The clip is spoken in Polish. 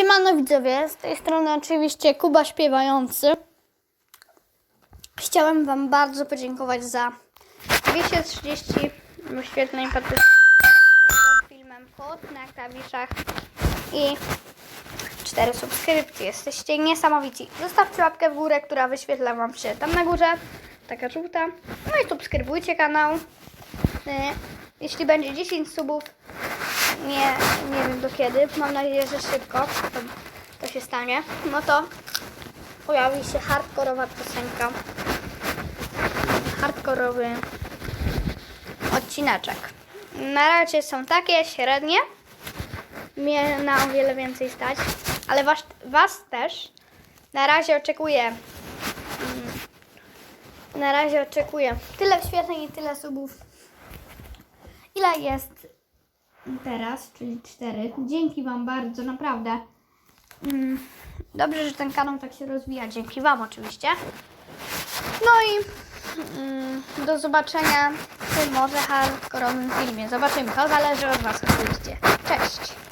Siemano widzowie, z tej strony oczywiście Kuba Śpiewający. Chciałem Wam bardzo podziękować za 230 wyświetleń pod filmem Kot na klawiszach i 4 subskrypcje. Jesteście niesamowici. Zostawcie łapkę w górę, która wyświetla Wam się tam na górze, taka żółta. No i subskrybujcie kanał. Y, Jeśli będzie 10 subów, nie, nie wiem do kiedy, mam nadzieję, że szybko to, to się stanie, no to pojawi się hardkorowa piosenka, hardkorowy odcineczek. Na razie są takie średnie, mnie na o wiele więcej stać, ale was, was też. Na razie oczekuję mm, na razie oczekuję tyle wyświetleń i tyle subów. Ile jest teraz, czyli 4. Dzięki Wam bardzo, naprawdę. Mm, Dobrze, że ten kanał tak się rozwija. Dzięki Wam oczywiście. No i mm, do zobaczenia w tym może hardkorowym filmie. Zobaczymy, to zależy od Was oczywiście. Cześć!